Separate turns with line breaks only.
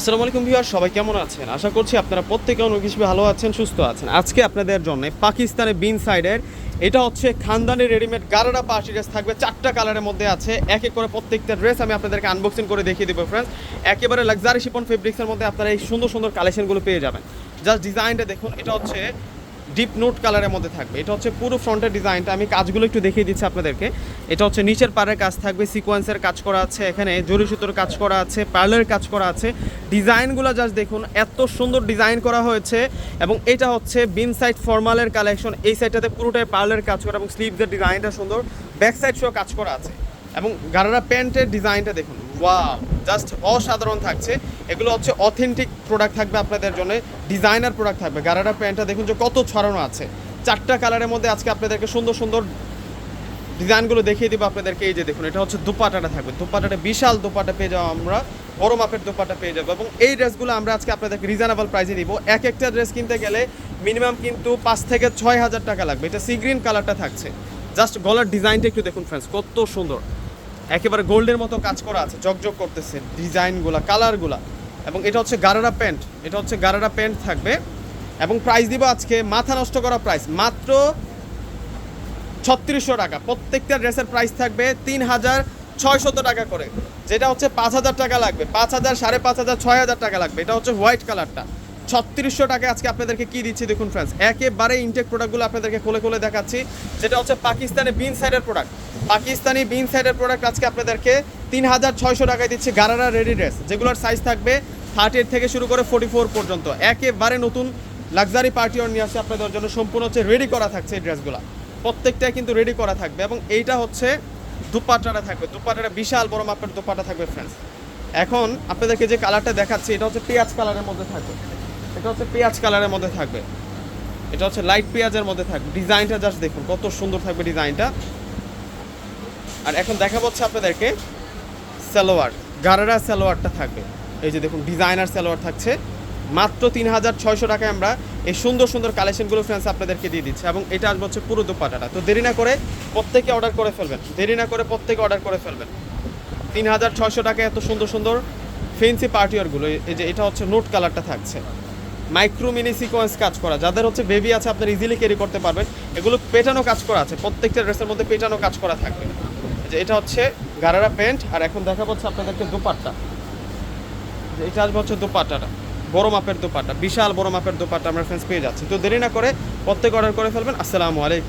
আসসালামু আলাইকুম ভিউয়ার, সবাই কেমন আছেন? আশা করছি আপনারা প্রত্যেকে অনেক কিছু ভালো আছেন, সুস্থ আছেন। আজকে আপনাদের জন্য পাকিস্তানের বিন সাইডের, এটা হচ্ছে খানদানি রেডিমেড গারারা পার্টি ড্রেস থাকবে, চারটা কালারের মধ্যে আছে। এক এক করে প্রত্যেকটা ড্রেস আমি আপনাদেরকে আনবক্সিং করে দেখিয়ে দেবো ফ্রেন্ডস একেবারে লাক্সারি শিপন ফেব্রিক্সের মধ্যে আপনারা এই সুন্দর সুন্দর কালেকশনগুলো পেয়ে যাবেন। জাস্ট ডিজাইনটা দেখুন, এটা হচ্ছে ডিপ নোট কালারের মধ্যে থাকবে। এটা হচ্ছে পুরো ফ্রন্টের ডিজাইনটা। আমি কাজগুলো একটু দেখিয়ে দিচ্ছি আপনাদেরকে। এটা হচ্ছে নিচের পাড়ের কাজ থাকবে, সিকোয়েন্সের কাজ করা আছে, এখানে জরি সুতোর কাজ করা আছে, পার্লের কাজ করা আছে। ডিজাইনগুলো জাস্ট দেখুন, এত সুন্দর ডিজাইন করা হয়েছে এবং এটা হচ্ছে বিন সাইড ফর্মালের কালেকশন। এই সাইডটাতে পুরোটাই পার্লের কাজ করা এবং স্লিভসের ডিজাইনটা সুন্দর। ব্যাক সাইড সহ কাজ করা আছে। এবং গারারা প্যান্টের ডিজাইনটা দেখুন। ওয়াও জাস্ট অসাধারণ থাকছে। এগুলো হচ্ছে অথেন্টিক প্রোডাক্ট থাকবে আপনাদের জন্য ডিজাইনার প্রোডাক্ট থাকবে। গারারা প্যান্টটা দেখুন যে কত ছড়ানো আছে। চারটা কালারের মধ্যে আজকে আপনাদেরকে সুন্দর সুন্দর ডিজাইনগুলো দেখিয়ে দিব আপনাদেরকে। এই যে দেখুন, এটা হচ্ছে দুপাটাটা থাকবে। দুপাটাটা বিশাল দুপাটা পেয়ে যাব আমরা। বড় মাপের দুপাটা পেয়ে যাব। এবং এই ড্রেসগুলো আমরা আজকে আপনাদেরকে রিজনেবল প্রাইসে দিব। এক একটা ড্রেস কিনতে গেলে মিনিমাম কিন্তু পাঁচ থেকে ছয় হাজার টাকা লাগবে। এটা সি গ্রিন কালারটা থাকছে। জাস্ট গলার ডিজাইনটা একটু দেখুন ফ্রেন্ডস কত সুন্দর। একেবারে গোল্ডের মতো কাজ করা আছে জকজক করতেছে ডিজাইনগুলা, কালারগুলা। এবং এটা হচ্ছে গারারা প্যান্ট, এটা হচ্ছে গারারা প্যান্ট থাকবে। এবং প্রাইস দিব আজকে, মাথা নষ্ট করা প্রাইস মাত্র ছত্রিশশো টাকা। প্রত্যেকটা ড্রেসের প্রাইস থাকবে তিন হাজার ছয়শত টাকা করে। যেটা হচ্ছে পাঁচ হাজার টাকা লাগবে, পাঁচ হাজার সাড়ে পাঁচ হাজার ছয় হাজার টাকা লাগবে। এটা হচ্ছে হোয়াইট কালারটা ছত্রিশশো টাকা আজকে আপনাদেরকে কি দিচ্ছি দেখুন ফ্রেন্ডস একেবারে ইনটেক প্রোডাক্টগুলো আপনাদেরকে খুলে খুলে দেখাচ্ছি। যেটা হচ্ছে পাকিস্তানি বিন সাইডের প্রোডাক্ট পাকিস্তানি বিন সাইডের প্রোডাক্ট আজকে আপনাদেরকে তিন হাজার ছয়শো টাকায় দিচ্ছি গারারা রেডি ড্রেস যেগুলোর সাইজ থাকবে থার্টি থেকে শুরু করে ফোর্টি ফোর পর্যন্ত। একেবারে নতুন লাক্সারি পার্টি নিয়ে আসছে আপনাদের জন্য, সম্পূর্ণ হচ্ছে রেডি করা থাকছে এই ড্রেসগুলো প্রত্যেকটাই কিন্তু রেডি করা থাকবে এবং এইটা হচ্ছে দুপাটাটা থাকবে। দুপাটাটা বিশাল বড় মাপের দুপাটা থাকবে ফ্রেন্ডস এখন আপনাদেরকে যে কালারটা দেখাচ্ছি, এটা হচ্ছে পেঁয়াজ কালারের মধ্যে থাকবে। এটা হচ্ছে পেঁয়াজ কালারের মধ্যে থাকবে। এটা হচ্ছে লাইট পেঁয়াজের মধ্যে থাকবে। ডিজাইনটা জাস্ট দেখুন, কত সুন্দর থাকবে ডিজাইনটা। আর এখন দেখা হচ্ছে আপনাদেরকে সালোয়ার। গারারা সালোয়ারটা থাকবে। এই যে দেখুন ডিজাইনার সালোয়ার থাকছে। মাত্র তিন হাজার ছয়শো টাকায় আমরা এই সুন্দর সুন্দর কালেকশনগুলো ফ্রেন্ডস আপনাদেরকে দিয়ে দিচ্ছি এবং এটা আসবে হচ্ছে পুরো দুপাটাটা। তো দেরি না করে প্রত্যেকে অর্ডার করে ফেলবেন। দেরি না করে প্রত্যেকে অর্ডার করে ফেলবেন। তিন হাজার ছয়শো টাকায় এত সুন্দর সুন্দর ফেন্সি পার্টিওয়ারগুলো এই যে এটা হচ্ছে নোট কালারটা থাকছে। মাইক্রো মিনি সিকোয়েন্স কাজ করা। যাদের হচ্ছে বেবি আছে, আপনার ইজিলি ক্যারি করতে পারবেন। এগুলো পেটানো কাজ করা আছে। প্রত্যেকটা ড্রেসের মধ্যে পেটানো কাজ করা থাকবে। যে এটা হচ্ছে গারারা প্যান্ট। আর এখন দেখা হচ্ছে আপনাদেরকে দুপাট্টা। এটা আসবে হচ্ছে দুপাট্টাটা বড় মাপের দুপাট্টা। বিশাল বড় মাপের দুপাট্টা আমরা ফ্রেন্ডস পেয়ে যাচ্ছি। তো দেরি না করে প্রত্যেক অর্ডার করে ফেলবেন। আসসালামু আলাইকুম।